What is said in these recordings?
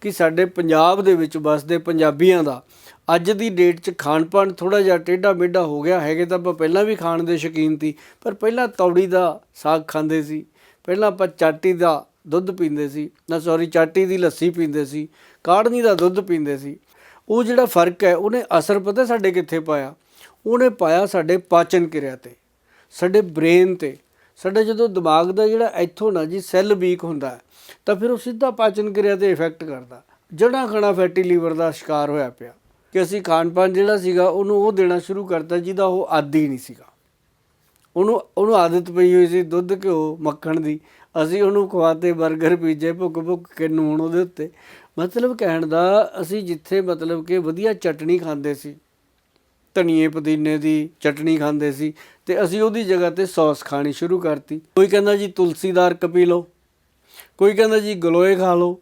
ਕਿ ਸਾਡੇ ਪੰਜਾਬ ਦੇ ਵਿੱਚ ਵਸਦੇ ਪੰਜਾਬੀਆਂ ਦਾ ਅੱਜ ਦੀ ਡੇਟ 'ਚ ਖਾਣ ਪਾਣ ਥੋੜਾ ਜਿਹਾ ਟੇਢਾ ਮੇਢਾ ਹੋ ਗਿਆ, ਹੈਗੇ ਤਾਂ ਆਪਾਂ ਪਹਿਲਾਂ ਵੀ ਖਾਣ ਦੇ ਸ਼ੌਕੀਨ ਸੀ, ਪਰ ਪਹਿਲਾਂ ਤੌੜੀ ਦਾ ਸਾਗ ਖਾਂਦੇ ਸੀ, ਪਹਿਲਾਂ ਆਪਾਂ ਚਾਟੀ ਦਾ ਦੁੱਧ ਪੀਂਦੇ ਸੀ, ਨਾ ਸੌਰੀ ਚਾਟੀ ਦੀ ਲੱਸੀ ਪੀਂਦੇ ਸੀ ਕਾੜਨੀ ਦਾ ਦੁੱਧ ਪੀਂਦੇ ਸੀ। ਉਹ ਜਿਹੜਾ ਫ਼ਰਕ ਹੈ, ਉਹਨੇ ਅਸਰ ਪਤਾ ਸਾਡੇ ਕਿੱਥੇ ਪਾਇਆ? ਉਹਨੇ ਪਾਇਆ ਸਾਡੇ ਪਾਚਨ ਕਿਰਿਆ ਤੇ, ਸਾਡੇ ਬ੍ਰੇਨ ਤੇ। ਸਾਡਾ ਜਦੋਂ ਦਿਮਾਗ ਦਾ ਜਿਹੜਾ ਇੱਥੋਂ ਨਾ ਜੀ ਸੈੱਲ ਵੀਕ ਹੁੰਦਾ ਤਾਂ ਫਿਰ ਉਹ ਸਿੱਧਾ ਪਾਚਨ ਕਿਰਿਆ ਤੇ ਇਫੈਕਟ ਕਰਦਾ। ਜੜਾ ਖਣਾ ਫੈਟੀ ਲੀਵਰ ਦਾ ਸ਼ਿਕਾਰ ਹੋਇਆ ਪਿਆ। ਕਿ ਅਸੀਂ ਖਾਣ ਪਾਣ ਜਿਹੜਾ ਸੀਗਾ, ਉਹਨੂੰ ਉਹ ਦੇਣਾ ਸ਼ੁਰੂ ਕਰਤਾ ਜਿਹਦਾ ਉਹ ਆਦੀ ਨਹੀਂ ਸੀਗਾ। ਉਹਨੂੰ ਉਹਨੂੰ ਆਦਤ ਪਈ ਹੋਈ ਸੀ ਦੁੱਧ, ਘਿਓ, ਮੱਖਣ ਦੀ। ਅਸੀਂ ਉਹਨੂੰ ਖਵਾਤੇ 버ਗਰ ਪੀਜੇ ਭੁੱਕ ਭੁੱਕ ਕੇ ਨੂਣ ਉਹਦੇ ਉੱਤੇ। ਮਤਲਬ ਕਹਿਣ ਦਾ ਅਸੀਂ ਜਿੱਥੇ ਮਤਲਬ ਕਿ ਵਧੀਆ ਚਟਣੀ ਖਾਂਦੇ ਸੀ ਧਨੀਏ ਪੁਦੀਨੇ ਦੀ ਚਟਣੀ ਖਾਂਦੇ ਸੀ ਤੇ ਅਸੀਂ ਉਹਦੀ ਜਗ੍ਹਾ ਤੇ ਸੌਸ ਖਾਣੀ ਸ਼ੁਰੂ ਕਰਤੀ। ਕੋਈ ਕਹਿੰਦਾ ਜੀ ਤੁਲਸੀਦਾਰ ਕਪੀ ਲਓ, ਕੋਈ ਕਹਿੰਦਾ ਜੀ ਗਲੋਏ ਖਾ ਲਓ,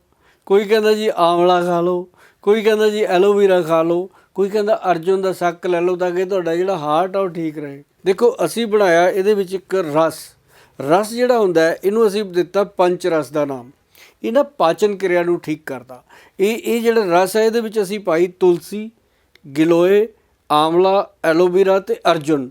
ਕੋਈ ਕਹਿੰਦਾ ਜੀ ਆਮਲਾ ਖਾ ਲਓ, ਕੋਈ ਕਹਿੰਦਾ ਜੀ ਐਲੋਵੀਰਾ ਖਾ ਲਓ, ਕੋਈ ਕਹਿੰਦਾ ਅਰਜੁਨ ਦਾ ਸੱਕ ਲੈ ਲਓ ਤਾਂ ਕਿ ਤੁਹਾਡਾ ਜਿਹੜਾ ਹਾਰਟ ਆ ਉਹ ਠੀਕ ਰਹੇ। ਦੇਖੋ, ਅਸੀਂ ਬਣਾਇਆ ਇਹਦੇ ਵਿੱਚ ਇੱਕ ਰਸ। ਰਸ ਜਿਹੜਾ ਹੁੰਦਾ ਇਹਨੂੰ ਅਸੀਂ ਦਿੱਤਾ ਪੰਚ ਰਸ ਦਾ ਨਾਮ। ਇਹ ਨਾ ਪਾਚਨ ਕਿਰਿਆ ਨੂੰ ਠੀਕ ਕਰਦਾ। ਇਹ ਇਹ ਜਿਹੜਾ ਰਸ ਹੈ, ਇਹਦੇ ਵਿੱਚ ਅਸੀਂ ਪਾਈ ਤੁਲਸੀ, ਗਿਲੋਏ ਆਮਲਾ ਐਲੋਵੀਰਾ ਤੇ ਅਰਜੁਨ।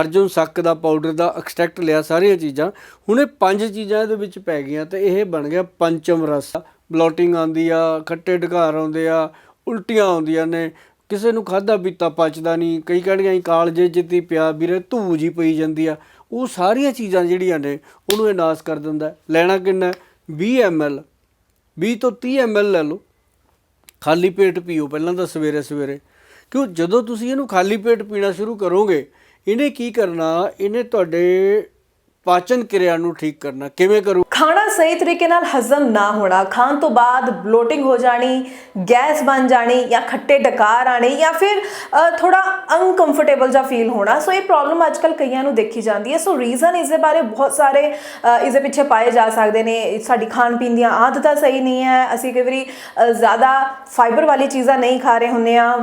ਅਰਜੁਨ ਸੱਕ ਦਾ ਪਾਊਡਰ ਦਾ ਐਕਸਟ੍ਰੈਕਟ ਲਿਆ, ਸਾਰੀਆਂ ਚੀਜ਼ਾਂ। ਹੁਣ ਇਹ ਪੰਜ ਚੀਜ਼ਾਂ ਇਹਦੇ ਵਿੱਚ ਪੈ ਗਈਆਂ ਤੇ ਇਹ ਬਣ ਗਿਆ ਪੰਚਮ ਰਸ। ਬਲੋਟਿੰਗ ਆਉਂਦੀ ਆ, ਖੱਟੇ ਢਕਾਰ ਆਉਂਦੇ ਆ, ਉਲਟੀਆਂ ਆਉਂਦੀਆਂ ਨੇ। ਕਿਸੇ ਨੂੰ ਖਾਦਾ ਪੀਤਾ ਪਚਦਾ ਨਹੀਂ। ਕਈ ਕਹਿਣਗੇ ਕਾਲਜੇ ਜਿੱਤੀ ਪਿਆ, ਵੀਰੇ ਧੂ ਜੀ ਪਈ ਜਾਂਦੀ ਆ। ਉਹ ਸਾਰੀਆਂ ਚੀਜ਼ਾਂ ਜਿਹੜੀਆਂ ਨੇ, ਉਹਨੂੰ ਇਹ ਨਾਸ ਕਰ ਦਿੰਦਾ ਲੈਣਾ ਕਿੰਨਾ ਹੈ? 20 ml 20 ਤੋਂ 30 ml ਲੈ ਲਓ। ਖਾਲੀ ਪੇਟ ਪੀਓ, ਪਹਿਲਾਂ ਤਾਂ ਸਵੇਰੇ ਸਵੇਰੇ ਕਿਉਂ ਜਦੋਂ ਤੁਸੀਂ ਇਹਨੂੰ ਖਾਲੀ ਪੇਟ ਪੀਣਾ ਸ਼ੁਰੂ ਕਰੋਗੇ, ਇਹਨੇ ਕੀ ਕਰਨਾ? ਇਹਨੇ ਤੁਹਾਡੇ ਪਾਚਨ ਕਿਰਿਆ ਨੂੰ ਠੀਕ ਕਰਨਾ। ਕਿਵੇਂ ਕਰੂ ਖਾਣਾ ਸਹੀ ਤਰੀਕੇ ਨਾਲ ਹਜ਼ਮ ਨਾ ਹੋਣਾ ਖਾਣ ਤੋਂ ਬਾਅਦ ਬਲੋਟਿੰਗ ਹੋ ਜਾਣੀ ਗੈਸ ਬਣ ਜਾਣੀ ਜਾਂ ਖੱਟੇ ਡਕਾਰ ਆਣੇ ਜਾਂ ਫਿਰ ਅ, ਥੋੜਾ ਅਨਕੰਫਰਟੇਬਲ ਜਿਹਾ ਫੀਲ ਹੋਣਾ। ਸੋ ਇਹ ਪ੍ਰੋਬਲਮ ਅੱਜਕੱਲ ਕਈਆਂ ਨੂੰ ਦੇਖੀ ਜਾਂਦੀ ਹੈ। ਸੋ ਰੀਜ਼ਨ ਇਸ ਦੇ ਬਾਰੇ ਬਹੁਤ ਸਾਰੇ ਅ, ਇਸ ਦੇ ਪਿੱਛੇ ਪਾਏ ਜਾ ਸਕਦੇ ਨੇ। ਸਾਡੀ ਖਾਣ ਪੀਣ ਦੀਆਂ ਆਦਤਾਂ ਸਹੀ ਨਹੀਂ ਹੈ। ਅਸੀਂ ਕਈ ਵਾਰੀ ਜ਼ਿਆਦਾ ਫਾਈਬਰ ਵਾਲੀ ਚੀਜ਼ਾਂ ਨਹੀਂ ਖਾ ਰਹੇ ਹੁੰਦੇ ਆ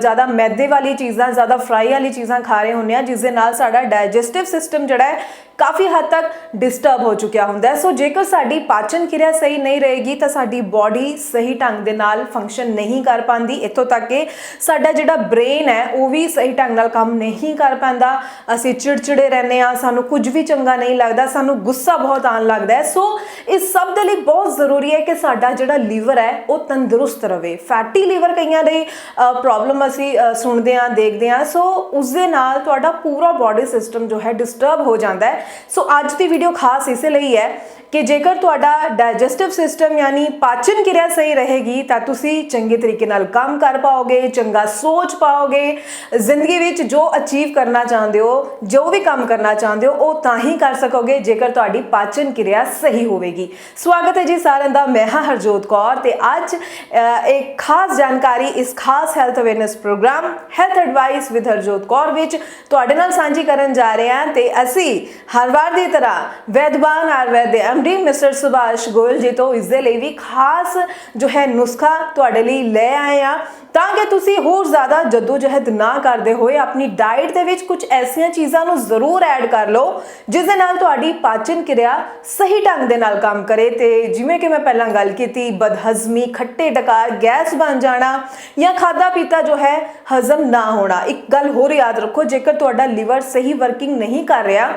ਜ਼ਿਆਦਾ ਮੈਦੇ ਵਾਲੀ ਚੀਜ਼ਾਂ ਜ਼ਿਆਦਾ ਫਰਾਈ ਵਾਲੀ ਚੀਜ਼ਾਂ ਖਾ ਰਹੇ ਹੁੰਦੇ ਆ ਜਿਸ ਦੇ ਨਾਲ ਸਾਡਾ ਡਾਈਜੈਸਟਿਵ ਸਿਸਟਮ ਜਿਹੜਾ ਹੈ ਕਾਫੀ ਹੱਦ ਤੱਕ ਡਿਸਟਰਬ ਹੋ ਚੁੱਕਿਆ ਹੁੰਦਾ ਹੈ। ਸੋ ਜੇਕਰ ਸਾਡੀ ਪਾਚਨ ਕਿਰਿਆ ਸਹੀ ਨਹੀਂ ਰਹੇਗੀ ਤਾਂ ਸਾਡੀ ਬਾਡੀ ਸਹੀ ਢੰਗ ਦੇ ਨਾਲ ਫੰਕਸ਼ਨ ਨਹੀਂ ਕਰ ਪਾਉਂਦੀ। ਇੱਥੋਂ ਤੱਕ ਕਿ ਸਾਡਾ ਜਿਹੜਾ ਬ੍ਰੇਨ ਹੈ, ਉਹ ਵੀ ਸਹੀ ਢੰਗ ਨਾਲ ਕੰਮ ਨਹੀਂ ਕਰ ਪਾਉਂਦਾ। ਅਸੀਂ ਚਿੜਚਿੜੇ ਰਹਿੰਦੇ ਆ ਸਾਨੂੰ ਕੁਝ ਵੀ ਚੰਗਾ ਨਹੀਂ ਲੱਗਦਾ, ਸਾਨੂੰ ਗੁੱਸਾ ਬਹੁਤ ਆਉਣ ਲੱਗਦਾ ਹੈ। ਸੋ ਇਸ ਸਭ ਦੇ ਲਈ ਬਹੁਤ ਜ਼ਰੂਰੀ ਹੈ ਕਿ ਸਾਡਾ ਜਿਹੜਾ ਲੀਵਰ ਹੈ, ਉਹ ਤੰਦਰੁਸਤ ਰਵੇ ਫੈਟੀ ਲੀਵਰ ਕਈਆਂ ਦੇ ਪ੍ਰੋਬਲਮ ਅਸੀਂ ਸੁਣਦੇ ਆ ਦੇਖਦੇ ਆ ਸੋ ਉਸ ਦੇ ਨਾਲ ਤੁਹਾਡਾ ਪੂਰਾ ਬਾਡੀ ਸਿਸਟਮ ਜੋ ਹੈ ਡਿਸਟਰਬ ਹੋ ਜਾਂਦਾ ਹੈ। ਸੋ ਅੱਜ ਦੀ ਵੀਡੀਓ ਖਾਸ ਇਸੇ ਲਈ ਹੈ ਕਿ ਜੇਕਰ ਤੁਹਾਡਾ ਡਾਈਜੈਸਟਿਵ ਸਿਸਟਮ ਯਾਨੀ ਪਾਚਨ ਕਿਰਿਆ ਸਹੀ ਰਹੇਗੀ ਤਾਂ ਤੁਸੀਂ ਚੰਗੇ ਤਰੀਕੇ ਨਾਲ ਕੰਮ ਕਰ ਪਾਓਗੇ ਚੰਗਾ ਸੋਚ ਪਾਓਗੇ ਜ਼ਿੰਦਗੀ ਵਿੱਚ ਜੋ ਅਚੀਵ ਕਰਨਾ ਚਾਹੁੰਦੇ ਹੋ ਜੋ ਵੀ ਕੰਮ ਕਰਨਾ ਚਾਹੁੰਦੇ ਹੋ ਉਹ ਤਾਂ ਹੀ ਕਰ ਸਕੋਗੇ ਜੇਕਰ ਤੁਹਾਡੀ ਪਾਚਨ ਕਿਰਿਆ ਸਹੀ ਹੋਵੇਗੀ। ਸਵਾਗਤ ਹੈ ਜੀ ਸਾਰਿਆਂ ਦਾ ਮੈਂ ਹਾਂ ਹਰਜੋਤ ਕੌਰ ਤੇ ਅੱਜ ਅ, ਇੱਕ ਖਾਸ ਜਾਣਕਾਰੀ ਇਸ ਖਾਸ health awareness program health advice with Harjot Kaur ਵਿੱਚ ਤੁਹਾਡੇ ਨਾਲ ਸਾਂਝੀ ਕਰਨ ਜਾ ਰਹੇ ਹਾਂ ਤੇ ਅਸੀਂ ਹਰ ਵਾਰ ਦੀ ਤਰ੍ਹਾਂ ਵੈਦਵਾਨ ਆਯੁਰਵੈਦ ਦੇ ਐਮਡੀ ਮਿਸਟਰ ਸੁਭਾਸ਼ ਗੋਇਲ ਜੀ ਤੋਂ ਇਸ ਦੇ ਲਈ ਵੀ ਖਾਸ ਜੋ ਹੈ ਨੁਸਖਾ ਤੁਹਾਡੇ ਲਈ ਲੈ ਆਏ ਆ ਤਾਂ ਕਿ ਤੁਸੀਂ ਹੋਰ ਜ਼ਿਆਦਾ ਜਦੋਜਹਿਦ ਨਾ ਕਰਦੇ ਹੋਏ ਆਪਣੀ ਡਾਈਟ ਦੇ ਵਿੱਚ ਕੁਝ ਐਸੀਆਂ ਚੀਜ਼ਾਂ ਨੂੰ ਜ਼ਰੂਰ ਐਡ ਕਰ ਲਓ, ਜਿਸ ਦੇ ਨਾਲ ਤੁਹਾਡੀ ਪਾਚਨ ਕਿਰਿਆ ਸਹੀ ਢੰਗ ਦੇ ਨਾਲ ਕੰਮ ਕਰੇ ਤੇ ਜਿਵੇਂ ਕਿ ਮੈਂ ਪਹਿਲਾਂ ਗੱਲ ਕੀਤੀ, ਬਦਹਜ਼ਮੀ, ਖੱਟੇ ਡਕਾਰ, ਗੈਸ ਬਣ ਜਾਣਾ ਜਾਂ ਖਾਦਾ ਪੀਤਾ ਜੋ ਹੈ ਹਜ਼ਮ ਨਾ ਹੋਣਾ। ਇੱਕ ਗੱਲ ਹੋਰ ਯਾਦ ਰੱਖੋ, ਜੇਕਰ ਤੁਹਾਡਾ ਲਿਵਰ ਸਹੀ ਵਰਕਿੰਗ ਨਹੀਂ ਕਰ ਰਿਹਾ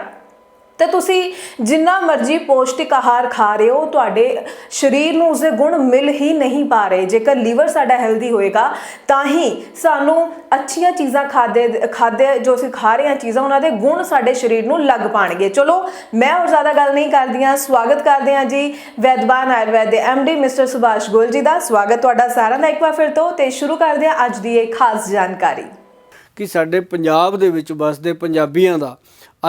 ਤੇ ਤੁਸੀਂ ਜਿੰਨਾ ਮਰਜ਼ੀ ਪੌਸ਼ਟਿਕ ਆਹਾਰ ਖਾ ਰਹੇ ਹੋ, ਤੁਹਾਡੇ ਸਰੀਰ ਨੂੰ ਉਸਦੇ ਗੁਣ ਮਿਲ ਹੀ ਨਹੀਂ ਪਾ ਰਹੇ। ਜੇਕਰ ਲੀਵਰ ਸਾਡਾ ਹੈਲਦੀ ਹੋਏਗਾ, ਤਾਂ ਹੀ ਸਾਨੂੰ ਅੱਛੀਆਂ ਚੀਜ਼ਾਂ ਖਾਦੇ ਖਾਦੇ, ਜੋ ਅਸੀਂ ਖਾ ਰਹੇ ਹਾਂ ਚੀਜ਼ਾਂ, ਉਹਨਾਂ ਦੇ ਗੁਣ ਸਾਡੇ ਸਰੀਰ ਨੂੰ ਲੱਗ ਪਾਣਗੇ। ਚਲੋ, ਮੈਂ ਹੋਰ ਜ਼ਿਆਦਾ ਗੱਲ ਨਹੀਂ ਕਰਦੀ ਹਾਂ। ਸਵਾਗਤ ਕਰਦੇ ਹਾਂ ਜੀ ਵੈਦਵਾਨ ਆਯੁਰਵੈਦ ਦੇ ਡੀ ਮਿਸਟਰ ਸੁਭਾਸ਼ ਗੋਲ ਜੀ ਦਾ। ਸਵਾਗਤ ਤੁਹਾਡਾ ਸਾਰਿਆਂ ਦਾ ਇੱਕ ਵਾਰ ਫਿਰ ਤੋਂ ਤੇ ਸ਼ੁਰੂ ਕਰਦੇ ਹਾਂ ਅੱਜ ਦੀ ਇਹ ਖਾਸ ਜਾਣਕਾਰੀ। ਕਿ ਸਾਡੇ ਪੰਜਾਬ ਦੇ ਵਿੱਚ ਵਸਦੇ ਪੰਜਾਬੀਆਂ ਦਾ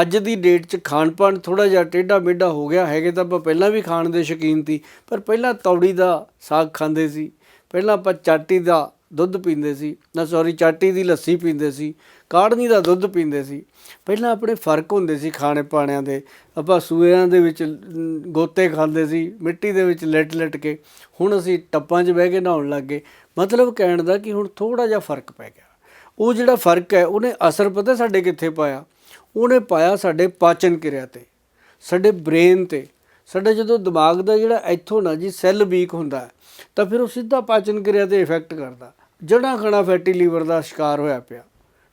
ਅੱਜ ਦੀ ਡੇਟ 'ਚ ਖਾਣ ਪਾਣ ਥੋੜਾ ਜਿਹਾ ਟੇਢਾ ਮੇਢਾ ਹੋ ਗਿਆ, ਹੈਗੇ ਤਾਂ ਆਪਾਂ ਪਹਿਲਾਂ ਵੀ ਖਾਣ ਦੇ ਸ਼ੌਕੀਨ ਸੀ, ਪਰ ਪਹਿਲਾਂ ਤੌੜੀ ਦਾ ਸਾਗ ਖਾਂਦੇ ਸੀ, ਪਹਿਲਾਂ ਆਪਾਂ ਚਾਟੀ ਦਾ ਦੁੱਧ ਪੀਂਦੇ ਸੀ, ਨਾ ਸੌਰੀ ਚਾਟੀ ਦੀ ਲੱਸੀ ਪੀਂਦੇ ਸੀ ਕਾੜਨੀ ਦਾ ਦੁੱਧ ਪੀਂਦੇ ਸੀ, ਪਹਿਲਾਂ ਆਪਣੇ ਫ਼ਰਕ ਹੁੰਦੇ ਸੀ ਖਾਣੇ ਪਾਣਿਆਂ ਦੇ, ਆਪਾਂ ਸੂਇਆਂ ਦੇ ਵਿੱਚ ਗੋਤੇ ਖਾਂਦੇ ਸੀ, ਮਿੱਟੀ ਦੇ ਵਿੱਚ ਲਟ ਲਿਟ ਕੇ, ਹੁਣ ਅਸੀਂ ਟੱਪਾਂ 'ਚ ਬਹਿ ਕੇ ਨਹਾਉਣ ਲੱਗ ਗਏ, ਮਤਲਬ ਕਹਿਣ ਦਾ ਕਿ ਹੁਣ ਥੋੜਾ ਜਿਹਾ ਫ਼ਰਕ ਪੈ ਗਿਆ, ਉਹ ਜਿਹੜਾ ਫ਼ਰਕ ਹੈ ਉਹਨੇ ਅਸਰ ਪਤਾ ਸਾਡੇ ਕਿੱਥੇ ਪਾਇਆ? ਉਹਨੇ ਪਾਇਆ ਸਾਡੇ ਪਾਚਨ ਕਿਰਿਆ ਤੇ, ਸਾਡੇ ਬ੍ਰੇਨ ਤੇ। ਸਾਡਾ ਜਦੋਂ ਦਿਮਾਗ ਦਾ ਜਿਹੜਾ ਇੱਥੋਂ ਨਾ ਜੀ ਸੈੱਲ ਵੀਕ ਹੁੰਦਾ ਤਾਂ ਫਿਰ ਉਹ ਸਿੱਧਾ ਪਾਚਨ ਕਿਰਿਆ ਤੇ ਇਫੈਕਟ ਕਰਦਾ। ਜੜਾ ਖਣਾ ਫੈਟੀ ਲੀਵਰ ਦਾ ਸ਼ਿਕਾਰ ਹੋਇਆ ਪਿਆ।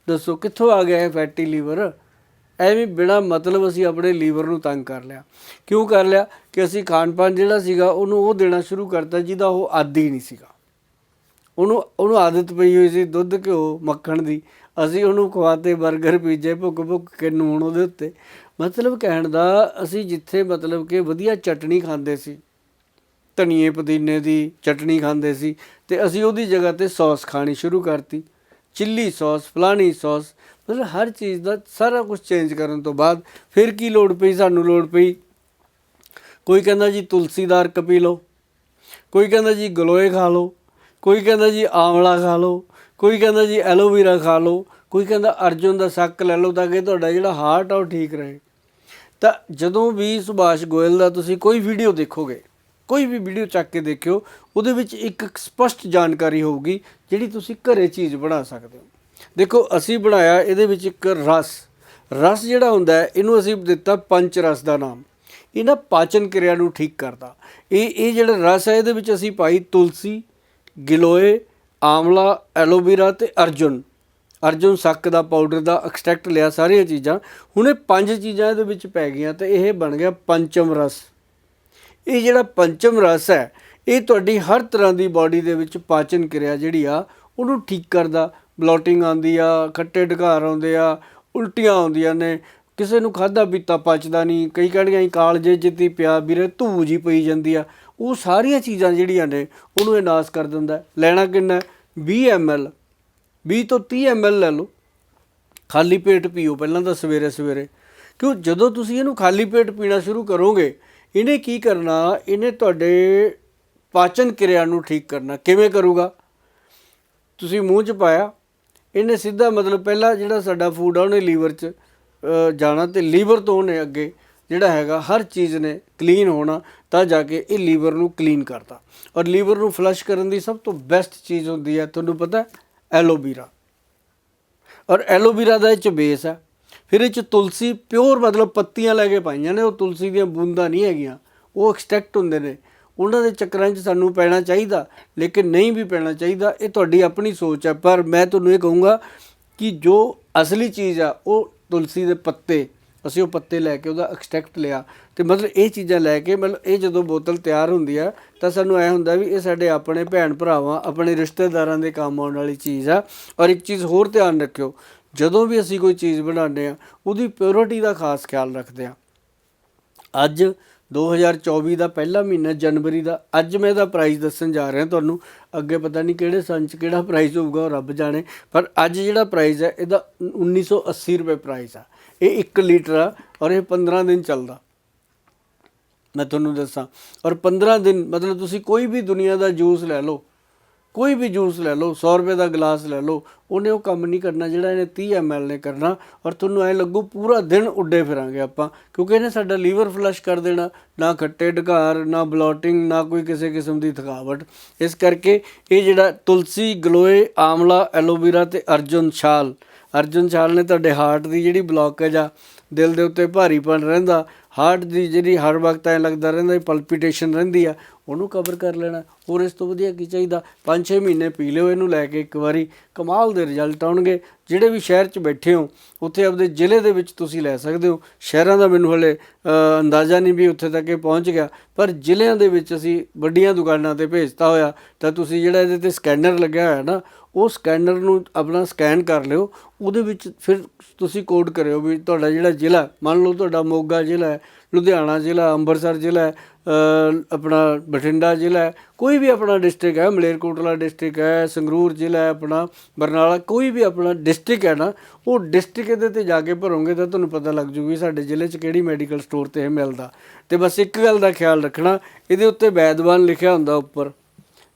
ਦੱਸੋ, ਕਿੱਥੋਂ ਆ ਗਿਆ ਇਹ ਫੈਟੀ ਲੀਵਰ ਐਵੇਂ ਬਿਨਾ ਮਤਲਬ ਅਸੀਂ ਆਪਣੇ ਲੀਵਰ ਨੂੰ ਤੰਗ ਕਰ ਲਿਆ। ਕਿਉਂ ਕਰ ਲਿਆ? ਕਿ ਅਸੀਂ ਖਾਣ ਪਾਨ ਜਿਹੜਾ ਸੀਗਾ, ਉਹਨੂੰ ਉਹ ਦੇਣਾ ਸ਼ੁਰੂ ਕਰਤਾ, ਜਿਹਦਾ ਉਹ ਆਦੀ ਨਹੀਂ ਸੀਗਾ। ਉਹਨੂੰ ਉਹਨੂੰ ਆਦਤ ਪਈ ਹੋਈ ਸੀ ਦੁੱਧ ਘਿਓ ਮੱਖਣ ਦੀ। ਅਸੀਂ ਉਹਨੂੰ ਖਵਾਤੇ 버ਗਰ ਪੀਜੇ ਭੁੱਕ ਭੁੱਕ ਕੇ ਨੂਣ ਉਹਦੇ ਉੱਤੇ। ਮਤਲਬ ਕਹਿਣ ਦਾ, ਅਸੀਂ ਜਿੱਥੇ ਮਤਲਬ ਕਿ ਵਧੀਆ ਚਟਣੀ ਖਾਂਦੇ ਸੀ, ਧਨੀਏ ਪੁਦੀਨੇ ਦੀ ਚਟਣੀ ਖਾਂਦੇ ਸੀ ਤੇ ਅਸੀਂ ਉਹਦੀ ਜਗ੍ਹਾ ਤੇ ਸੌਸ ਖਾਣੀ ਸ਼ੁਰੂ ਕਰਤੀ। ਚਿੱਲੀ ਸੌਸ, ਫਲਾਣੀ ਸੌਸ, ਮਤਲਬ ਹਰ ਚੀਜ਼ ਦਾ ਸਾਰਾ ਕੁਝ ਚੇਂਜ ਕਰਨ ਤੋਂ ਬਾਅਦ ਫਿਰ ਕੀ ਲੋੜ ਪਈ, ਸਾਨੂੰ ਲੋੜ ਪਈ। ਕੋਈ ਕਹਿੰਦਾ ਜੀ ਤੁਲਸੀਦਾਰ ਕਪੀ ਲਓ, ਕੋਈ ਕਹਿੰਦਾ ਜੀ ਗਲੋਏ ਖਾ ਲਓ ਕੋਈ ਕਹਿੰਦਾ ਜੀ ਆਮਲਾ ਖਾ ਲਓ, ਕੋਈ ਕਹਿੰਦਾ ਜੀ ਐਲੋਵੀਰਾ ਖਾ ਲਓ, ਕੋਈ ਕਹਿੰਦਾ ਅਰਜੁਨ ਦਾ ਸੱਕ ਲੈ ਲਓ ਤਾਂ ਕਿ ਤੁਹਾਡਾ ਜਿਹੜਾ ਹਾਰਟ ਆ ਉਹ ਠੀਕ ਰਹੇ। ਤਾਂ ਜਦੋਂ ਵੀ ਸੁਭਾਸ਼ ਗੋਇਲ ਦਾ ਤੁਸੀਂ ਕੋਈ ਵੀਡੀਓ ਦੇਖੋਗੇ, ਕੋਈ ਵੀ ਵੀਡੀਓ ਚੱਕ ਕੇ ਦੇਖਿਓ, ਉਹਦੇ ਵਿੱਚ ਇੱਕ ਸਪਸ਼ਟ ਜਾਣਕਾਰੀ ਹੋਊਗੀ ਜਿਹੜੀ ਤੁਸੀਂ ਘਰੇ ਚੀਜ਼ ਬਣਾ ਸਕਦੇ ਹੋ। ਦੇਖੋ, ਅਸੀਂ ਬਣਾਇਆ ਇਹਦੇ ਵਿੱਚ ਇੱਕ ਰਸ। ਰਸ ਜਿਹੜਾ ਹੁੰਦਾ ਹੈ ਇਹਨੂੰ ਅਸੀਂ ਦਿੱਤਾ ਪੰਚ ਰਸ ਦਾ ਨਾਮ। ਇਹ ਨਾ ਪਾਚਨ ਕਿਰਿਆ ਨੂੰ ਠੀਕ ਕਰਦਾ। ਇਹ ਇਹ ਜਿਹੜਾ ਰਸ ਹੈ, ਇਹਦੇ ਵਿੱਚ ਅਸੀਂ ਪਾਈ ਤੁਲਸੀ ਗਿਲੋਏ ਆਮਲਾ ਐਲੋਵੇਰਾ ਤੇ ਅਰਜੁਨ। ਅਰਜੁਨ ਸੱਕ ਦਾ ਪਾਊਡਰ ਦਾ ਐਕਸਟ੍ਰੈਕਟ ਲਿਆ ਸਾਰੀਆਂ ਚੀਜ਼ਾਂ। ਹੁਣ ਇਹ ਪੰਜ ਚੀਜ਼ਾਂ ਇਹਦੇ ਵਿੱਚ ਪੈ ਗਈਆਂ ਤੇ ਇਹ ਬਣ ਗਿਆ ਪੰਚਮ ਰਸ। ਇਹ ਜਿਹੜਾ ਪੰਚਮ ਰਸ ਹੈ, ਇਹ ਤੁਹਾਡੀ ਹਰ ਤਰ੍ਹਾਂ ਦੀ ਬਾਡੀ ਦੇ ਵਿੱਚ ਪਾਚਨ ਕਿਰਿਆ ਜਿਹੜੀ ਆ, ਉਹਨੂੰ ਠੀਕ ਕਰਦਾ। ਬਲੋਟਿੰਗ ਆਉਂਦੀ ਆ, ਖੱਟੇ ਢਕਾਰ ਆਉਂਦੇ ਆ, ਉਲਟੀਆਂ ਆਉਂਦੀਆਂ ਨੇ ਕਿਸੇ ਨੂੰ ਖਾਦਾ ਪੀਤਾ ਪਚਦਾ ਨਹੀਂ, ਕਈ ਕਹਿਣਗੇ ਅਸੀਂ ਕਾਲਜੇ ਜਿੱਤੀ ਪਿਆ ਵੀਰੇ ਧੂ ਜੀ ਪਈ ਜਾਂਦੀ ਆ। ਉਹ ਸਾਰੀਆਂ ਚੀਜ਼ਾਂ ਜਿਹੜੀਆਂ ਨੇ, ਉਹਨੂੰ ਇਹ ਨਾਸ ਕਰ ਦਿੰਦਾ ਲੈਣਾ ਕਿੰਨਾ ਹੈ? 20 ml 20 ਤੋਂ 30 ml ਲੈ ਲਓ। ਖਾਲੀ ਪੇਟ ਪੀਓ, ਪਹਿਲਾਂ ਤਾਂ ਸਵੇਰੇ ਸਵੇਰੇ। ਕਿਉਂ? ਜਦੋਂ ਤੁਸੀਂ ਇਹਨੂੰ ਖਾਲੀ ਪੇਟ ਪੀਣਾ ਸ਼ੁਰੂ ਕਰੋਗੇ, ਇਹਨੇ ਕੀ ਕਰਨਾ? ਇਹਨੇ ਤੁਹਾਡੇ ਪਾਚਨ ਕਿਰਿਆ ਨੂੰ ਠੀਕ ਕਰਨਾ। ਕਿਵੇਂ ਕਰੂਗਾ? ਤੁਸੀਂ ਮੂੰਹ 'ਚ ਪਾਇਆ। ਇਹਨੇ ਸਿੱਧਾ ਮਤਲਬ ਪਹਿਲਾਂ ਜਿਹੜਾ ਸਾਡਾ ਫੂਡ ਆ, ਉਹਨੇ ਲੀਵਰ 'ਚ ਜਾਣਾ ਤੇ ਲੀਵਰ ਤੋਂ ਉਹਨੇ ਅੱਗੇ, ਜਿਹੜਾ ਹੈਗਾ ਹਰ ਚੀਜ਼ ਨੇ ਕਲੀਨ ਹੋਣਾ, ਤਾਂ ਜਾ ਕੇ ਇਹ ਲੀਵਰ ਨੂੰ ਕਲੀਨ ਕਰਦਾ ਔਰ ਲੀਵਰ ਨੂੰ ਫਲਸ਼ ਕਰਨ ਦੀ ਸਭ ਤੋਂ ਬੈਸਟ ਚੀਜ਼ ਹੁੰਦੀ ਹੈ, ਤੁਹਾਨੂੰ ਪਤਾ ਐਲੋਵੀਰਾ ਔਰ ਐਲੋਵੀਰਾ ਦਾ ਇਹ ਚ ਬੇਸ ਹੈ। ਫਿਰ ਇਹ ਚ ਤੁਲਸੀ ਪਿਓਰ ਮਤਲਬ ਪੱਤੀਆਂ ਲੈ ਕੇ ਪਾਈਆਂ ਨੇ, ਉਹ ਤੁਲਸੀ ਦੀਆਂ ਬੂੰਦਾਂ ਨਹੀਂ ਹੈਗੀਆਂ, ਉਹ ਐਕਸਟ੍ਰੈਕਟ ਹੁੰਦੇ ਨੇ। ਉਹਨਾਂ ਦੇ ਚੱਕਰਾਂ 'ਚ ਸਾਨੂੰ ਪੈਣਾ ਚਾਹੀਦਾ, ਲੇਕਿਨ ਨਹੀਂ ਵੀ ਪੈਣਾ ਚਾਹੀਦਾ, ਇਹ ਤੁਹਾਡੀ ਆਪਣੀ ਸੋਚ ਹੈ। ਪਰ ਮੈਂ ਤੁਹਾਨੂੰ ਇਹ ਕਹੂੰਗਾ ਕਿ ਜੋ ਅਸਲੀ ਚੀਜ਼ ਆ, ਉਹ ਤੁਲਸੀ ਦੇ ਪੱਤੇ, ਅਸੀਂ ਉਹ ਪੱਤੇ ਲੈ ਕੇ ਉਹਦਾ ਐਕਸਟ੍ਰੈਕਟ ਲਿਆ ਤੇ ਮਤਲਬ ਇਹ ਚੀਜ਼ਾਂ ਲੈ ਕੇ ਮਤਲਬ ਇਹ ਜਦੋਂ ਬੋਤਲ ਤਿਆਰ ਹੁੰਦੀ ਆ, ਤਾਂ ਸਾਨੂੰ ਐ ਹੁੰਦਾ ਵੀ ਇਹ ਸਾਡੇ ਆਪਣੇ ਭੈਣ ਭਰਾਵਾਂ, ਆਪਣੇ ਰਿਸ਼ਤੇਦਾਰਾਂ ਦੇ ਕੰਮ ਆਉਣ ਵਾਲੀ ਚੀਜ਼ ਆ ਔਰ ਇੱਕ ਚੀਜ਼ ਹੋਰ ਧਿਆਨ ਰੱਖਿਓ, ਜਦੋਂ ਵੀ ਅਸੀਂ ਕੋਈ ਚੀਜ਼ ਬਣਾਉਂਦੇ ਆ, ਉਹਦੀ ਪਿਓਰਿਟੀ ਦਾ ਖਾਸ ਖਿਆਲ ਰੱਖਦੇ ਆ। ਅੱਜ 2024 ਦਾ ਪਹਿਲਾ ਮਹੀਨਾ ਜਨਵਰੀ ਦਾ, ਅੱਜ ਮੈਂ ਇਹਦਾ ਪ੍ਰਾਈਸ ਦੱਸਣ ਜਾ ਰਿਹਾ ਤੁਹਾਨੂੰ। ਅੱਗੇ ਪਤਾ ਨਹੀਂ ਕਿਹੜੇ ਸੰਨ 'ਚ ਕਿਹੜਾ ਪ੍ਰਾਈਸ ਹੋਊਗਾ, ਉਹ ਰੱਬ ਜਾਣੇ। ਪਰ ਅੱਜ ਜਿਹੜਾ ਪ੍ਰਾਈਸ ਹੈ, ਇਹਦਾ 1980 ਰੁਪਏ ਪ੍ਰਾਈਸ ਆ। ਇਹ 1 ਲੀਟਰ ਆ ਔਰ ਇਹ 15 ਦਿਨ ਚੱਲਦਾ। ਮੈਂ ਤੁਹਾਨੂੰ ਦੱਸਾਂ। ਔਰ 15 ਦਿਨ, ਮਤਲਬ ਤੁਸੀਂ ਕੋਈ ਵੀ ਦੁਨੀਆ ਦਾ ਜੂਸ ਲੈ ਲਓ ਕੋਈ ਵੀ ਜੂਸ ਲੈ ਲਓ 100 ਰੁਪਏ ਦਾ ਗਲਾਸ ਲੈ ਲਓ, ਉਹਨੇ ਉਹ ਕੰਮ ਨਹੀਂ ਕਰਨਾ ਜਿਹੜਾ ਇਹਨੇ 30 ml ਨੇ ਕਰਨਾ। ਔਰ ਤੁਹਾਨੂੰ ਐ ਲੱਗੂ ਪੂਰਾ ਦਿਨ ਉੱਡੇ ਫਿਰਾਂਗੇ ਆਪਾਂ, ਕਿਉਂਕਿ ਇਹਨੇ ਸਾਡਾ ਲੀਵਰ ਫਲਸ਼ ਕਰ ਦੇਣਾ, ਨਾ ਖੱਟੇ ਢਕਾਰ ਨਾ ਬਲੋਟਿੰਗ, ਨਾ ਕੋਈ ਕਿਸੇ ਕਿਸਮ ਦੀ ਥਕਾਵਟ। ਇਸ ਕਰਕੇ ਇਹ ਜਿਹੜਾ ਤੁਲਸੀ, ਗਲੋਏ, ਆਮਲਾ, ਐਲੋਵੀਰਾ ਤੇ ਅਰਜੁਨ ਛਾਲ। ਅਰਜੁਨ ਛਾਲ ਨੇ ਤੁਹਾਡੇ ਹਾਰਟ ਦੀ ਜਿਹੜੀ ਬਲੌਕੇਜ ਆ, ਦਿਲ ਦੇ ਉੱਤੇ ਭਾਰੀਪਨ ਰਹਿੰਦਾ। ਹਾਰਟ ਦੀ ਜਿਹੜੀ ਹਰ ਵਕਤ ਐ ਲੱਗਦਾ ਰਹਿੰਦਾ ਪਲਪੀਟੇਸ਼ਨ ਰਹਿੰਦੀ ਆ ਉਹਨੂੰ ਕਵਰ ਕਰ ਲੈਣਾ। ਹੋਰ ਇਸ ਤੋਂ ਵਧੀਆ ਕੀ ਚਾਹੀਦਾ? 5-6 ਮਹੀਨੇ ਪੀ ਲਿਓ ਇਹਨੂੰ ਲੈ ਕੇ ਇੱਕ ਵਾਰੀ। ਕਮਾਲ ਦੇ ਰਿਜ਼ਲਟ ਆਉਣਗੇ। ਜਿਹੜੇ ਵੀ ਸ਼ਹਿਰ 'ਚ ਬੈਠੇ ਹੋ, ਉੱਥੇ ਆਪਦੇ ਜ਼ਿਲ੍ਹੇ ਦੇ ਵਿੱਚ ਤੁਸੀਂ ਲੈ ਸਕਦੇ ਹੋ। ਸ਼ਹਿਰਾਂ ਦਾ ਮੈਨੂੰ ਹਲੇ ਅੰਦਾਜ਼ਾ ਨਹੀਂ ਵੀ ਉੱਥੇ ਤੱਕ ਇਹ ਪਹੁੰਚ ਗਿਆ। ਪਰ ਜ਼ਿਲ੍ਹਿਆਂ ਦੇ ਵਿੱਚ ਅਸੀਂ ਵੱਡੀਆਂ ਦੁਕਾਨਾਂ ਤੇ ਭੇਜਤਾ ਹੋਇਆ। ਤਾਂ ਤੁਸੀਂ ਜਿਹੜਾ ਇਹਦੇ ਤੇ ਸਕੈਨਰ ਲੱਗਿਆ ਹੋਇਆ ਨਾ ਉਹ ਸਕੈਨਰ ਨੂੰ ਆਪਣਾ ਸਕੈਨ ਕਰ ਲਿਓ, ਉਹਦੇ ਵਿੱਚ ਫਿਰ ਤੁਸੀਂ ਕੋਡ ਕਰਿਓ ਵੀ ਤੁਹਾਡਾ ਜਿਹੜਾ ਜ਼ਿਲ੍ਹਾ, ਮੰਨ ਲਓ ਤੁਹਾਡਾ ਮੋਗਾ ਜ਼ਿਲ੍ਹਾ ਹੈ, ਲੁਧਿਆਣਾ ਜ਼ਿਲ੍ਹਾ, ਅੰਮ੍ਰਿਤਸਰ ਜ਼ਿਲ੍ਹਾ ਆਪਣਾ ਬਠਿੰਡਾ ਜ਼ਿਲ੍ਹਾ ਕੋਈ ਵੀ ਆਪਣਾ ਡਿਸਟ੍ਰਿਕਟ ਹੈ, ਮਲੇਰਕੋਟਲਾ ਡਿਸਟ੍ਰਿਕਟ ਹੈ, ਸੰਗਰੂਰ ਜ਼ਿਲ੍ਹਾ ਹੈ, ਆਪਣਾ ਬਰਨਾਲਾ, ਕੋਈ ਵੀ ਆਪਣਾ ਡਿਸਟ੍ਰਿਕਟ ਹੈ ਨਾ, ਉਹ ਡਿਸਟ੍ਰਿਕਟ ਇਹਦੇ ਤੇ ਜਾ ਕੇ ਭਰੋਗੇ ਤਾਂ ਤੁਹਾਨੂੰ ਪਤਾ ਲੱਗ ਜੂਗੀ ਸਾਡੇ ਜ਼ਿਲ੍ਹੇ 'ਚ ਕਿਹੜੀ ਮੈਡੀਕਲ ਸਟੋਰ ਤੇ ਇਹ ਮਿਲਦਾ। ਤੇ ਬਸ ਇੱਕ ਗੱਲ ਦਾ ਖਿਆਲ ਰੱਖਣਾ, ਇਹਦੇ ਉੱਤੇ ਵੈਦਵਾਨ ਲਿਖਿਆ ਹੁੰਦਾ ਉੱਪਰ।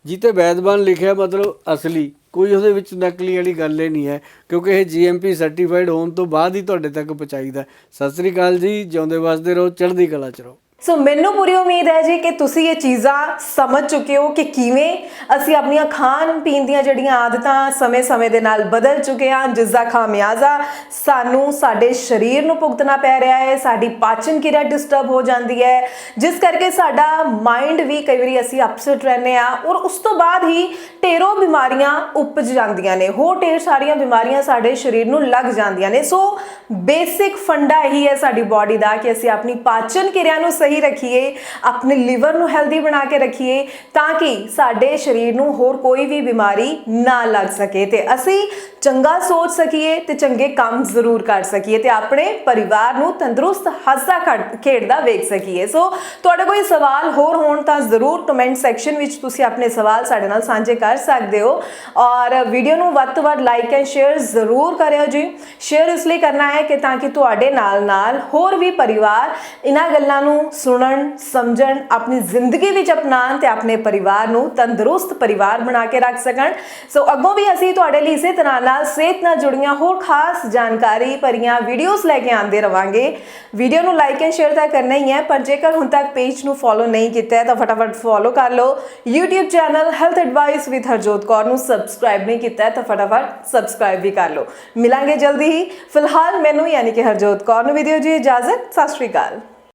ਜਿੱਤੇ ਵੈਦਵਾਨ ਲਿਖਿਆ ਮਤਲਬ ਅਸਲੀ ਕੋਈ ਉਹਦੇ ਵਿੱਚ ਨਕਲੀ ਵਾਲੀ ਗੱਲ ਹੀ ਨਹੀਂ ਹੈ, ਕਿਉਂਕਿ ਇਹ ਜੀਐਮਪੀ ਸਰਟੀਫਾਈਡ ਹੋਣ ਤੋਂ ਬਾਅਦ ਹੀ ਤੁਹਾਡੇ ਤੱਕ ਪਹੁੰਚਾਈਦਾ ਸਤਿ ਸ੍ਰੀ ਅਕਾਲ ਜੀ, ਜਿਉਂਦੇ ਵਸਦੇ ਰਹੋ, ਚੜ੍ਹਦੀ ਕਲਾ ਚ ਰਹੋ। ਸੋ ਮੈਨੂੰ ਪੂਰੀ ਉਮੀਦ ਹੈ ਜੀ ਕਿ ਤੁਸੀਂ ਇਹ ਚੀਜ਼ਾਂ ਸਮਝ ਚੁੱਕੇ ਹੋ ਕਿ ਕਿਵੇਂ ਅਸੀਂ ਆਪਣੀਆਂ ਖਾਣ ਪੀਣ ਦੀਆਂ ਜਿਹੜੀਆਂ ਆਦਤਾਂ ਸਮੇਂ-ਸਮੇਂ ਦੇ ਨਾਲ ਬਦਲ ਚੁੱਕੇ ਹਾਂ, ਜਿਸ ਦਾ ਖਾਮਿਆਜ਼ਾ ਸਾਨੂੰ ਸਾਡੇ ਸਰੀਰ ਨੂੰ ਭੁਗਤਣਾ ਪੈ ਰਿਹਾ ਹੈ, ਸਾਡੀ ਪਾਚਨ ਕਿਰਿਆ ਡਿਸਟਰਬ ਹੋ ਜਾਂਦੀ ਹੈ। ਜਿਸ ਕਰਕੇ ਸਾਡਾ ਮਾਈਂਡ ਵੀ ਕਈ ਵਾਰੀ ਅਸੀਂ ਅਪਸੈਟ ਰਹਿੰਦੇ ਆ ਔਰ ਉਸ ਤੋਂ ਬਾਅਦ ਹੀ ਢੇਰੋਂ ਬਿਮਾਰੀਆਂ ਉਪਜ ਜਾਂਦੀਆਂ ਨੇ। ਹੋਰ ਢੇਰ ਸਾਰੀਆਂ ਬਿਮਾਰੀਆਂ ਸਾਡੇ ਸਰੀਰ ਨੂੰ ਲੱਗ ਜਾਂਦੀਆਂ ਨੇ। ਸੋ ਬੇਸਿਕ ਫੰਡਾ ਇਹੀ ਹੈ ਸਾਡੀ ਬਾਡੀ ਦਾ ਕਿ ਅਸੀਂ ਆਪਣੀ ਪਾਚਨ ਕਿਰਿਆ ਨੂੰ ਸਹੀ ਰੱਖੀਏ, ਆਪਣੇ ਲੀਵਰ ਨੂੰ ਹੈਲਦੀ ਬਣਾ ਕੇ ਰੱਖੀਏ ਤਾਂ ਕਿ ਸਾਡੇ ਸਰੀਰ ਨੂੰ ਹੋਰ ਕੋਈ ਵੀ ਬਿਮਾਰੀ ਨਾ ਲੱਗ ਸਕੇ ਤੇ ਅਸੀਂ ਚੰਗਾ ਸੋਚ ਸਕੀਏ ਤੇ ਚੰਗੇ ਕੰਮ ਜ਼ਰੂਰ ਕਰ ਸਕੀਏ ਤੇ ਆਪਣੇ ਪਰਿਵਾਰ ਨੂੰ ਤੰਦਰੁਸਤ ਹੱਸਦਾ ਖੇਡਦਾ ਵੇਖ ਸਕੀਏ। ਸੋ ਤੁਹਾਡੇ ਕੋਈ ਸਵਾਲ ਹੋਰ ਹੋਣ ਤਾਂ ਜ਼ਰੂਰ ਕਮੈਂਟ ਸੈਕਸ਼ਨ ਵਿੱਚ ਤੁਸੀਂ ਆਪਣੇ ਸਵਾਲ ਸਾਡੇ ਨਾਲ ਸਾਂਝੇ ਕਰ ਸਕਦੇ ਹੋ। ਔਰ ਵੀਡੀਓ ਨੂੰ ਵੱਧ ਤੋਂ ਵੱਧ ਲਾਈਕ ਐਂਡ ਸ਼ੇਅਰ ਜ਼ਰੂਰ ਕਰਿਓ ਜੀ। ਸ਼ੇਅਰ ਇਸ ਲਈ ਕਰਨਾ ਹੈ ਕਿ ਤਾਂ ਕਿ ਤੁਹਾਡੇ ਨਾਲ ਨਾਲ ਹੋਰ ਵੀ ਪਰਿਵਾਰ ਇਹਨਾਂ ਗੱਲਾਂ ਨੂੰ ਸੁਣਨ, ਸਮਝਣ, ਆਪਣੀ ਜ਼ਿੰਦਗੀ ਵਿੱਚ ਅਪਣਾਉਣ ਤੇ ਆਪਣੇ ਪਰਿਵਾਰ ਨੂੰ ਤੰਦਰੁਸਤ ਪਰਿਵਾਰ ਬਣਾ ਕੇ ਰੱਖ ਸਕਣ। ਸੋ ਅੱਗੋਂ ਵੀ ਅਸੀਂ ਤੁਹਾਡੇ ਲਈ ਇਸੇ ਤਰ੍ਹਾਂ ਨਾਲ ਸਿਹਤ ਨਾਲ ਜੁੜੀਆਂ ਹੋਰ ਖਾਸ ਜਾਣਕਾਰੀ ਭਰੀਆਂ ਵੀਡੀਓਜ਼ ਲੈ ਕੇ ਆਉਂਦੇ ਰਵਾਂਗੇ। ਵੀਡੀਓ ਨੂੰ ਲਾਈਕ ਐਂਡ ਸ਼ੇਅਰ ਤਾਂ ਕਰਨਾ ਹੀ ਹੈ, ਪਰ ਜੇਕਰ ਹੁਣ ਤੱਕ ਪੇਜ ਨੂੰ ਫੋਲੋ ਨਹੀਂ ਕੀਤਾ ਤਾਂ ਫਟਾਫਟ ਫੋਲੋ ਕਰ ਲਓ। YouTube channel health advice with Harjot Kaur ਨੂੰ ਸਬਸਕ੍ਰਾਈਬ ਨਹੀਂ ਕੀਤਾ ਤਾਂ ਫਟਾਫਟ ਸਬਸਕ੍ਰਾਈਬ ਵੀ ਕਰ ਲਓ। ਮਿਲਾਂਗੇ ਜਲਦੀ ਹੀ। ਫਿਲਹਾਲ ਮੈਨੂੰ ਯਾਨੀ ਕਿ ਹਰਜੋਤ ਕੌਰ ਨੂੰ ਵੀ ਦਿਓ ਜੀ ਇਜਾਜ਼ਤ। ਸਤਿ ਸ਼੍ਰੀ ਅਕਾਲ।